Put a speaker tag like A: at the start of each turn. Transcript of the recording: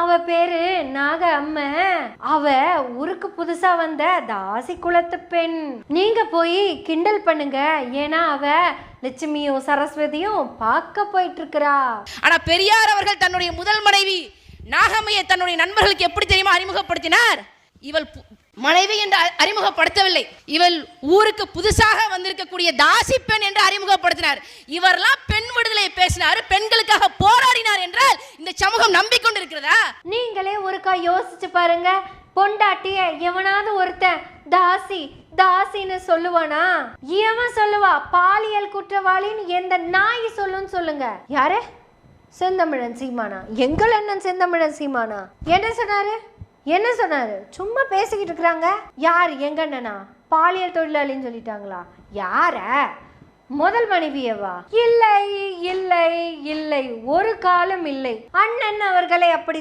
A: அவ பேரு நாக அம்ம அவ ஊருக்கு புதுசா வந்த தாசி குலத்து பெண். நீங்க போய் கிண்டல் பண்ணுங்க. ஏன்னா அவ லட்சுமியும் சரஸ்வதியும் பார்க்க போயிட்டு இருக்கிறா
B: ஆனா பெரியார் அவர்கள் தன்னுடைய முதல் மனைவி நாகம்மையை தன்னுடைய நண்பர்களுக்கு எப்படி தெரியுமா அறிமுகப்படுத்தினார்? இவள் மனைவி என்று அறிமுகப்படுத்தவில்லை. இவள் ஊருக்கு புதுசாக வந்திருக்கக்கூடிய தாசி பெண் என்று அறிமுகப்படுத்தினார். இவரெல்லாம் பெண் விடுதலை பேசினார். பெண்களுக்காக போராடினார் என்றால் இந்த சமூகம் நம்பிக்கொண்டு நம்பிக்கொண்டிருக்கிறதா
A: நீங்களே ஒருக்கா யோசிச்சு பாருங்க. பொண்டாட்டிய எவனாவது ஒருத்தன் தாசி தாசின்னு சொல்லுவானா? இவன் சொல்லுவா பாலியல் குற்றவாளின்னு எந்த நாய் சொல்லுன்னு சொல்லுங்க. யாரு? செந்தமிழன் சீமானா? எங்கள் அண்ணன் செந்தமிழன் சீமானா? என்ன சொன்னாரு? என்ன சொன்னாரு? சும்மா பேசிக்கிட்டு இருக்கிறாங்க. யார்? எங்க அண்ணனா? பாலியல் தொழிலாளின்னு சொல்லிட்டாங்களா? யார? முதல் மனைவியவா? இல்லை இல்லை இல்லை ஒரு காலம் இல்லை. அண்ணன் அவர்களை அப்படி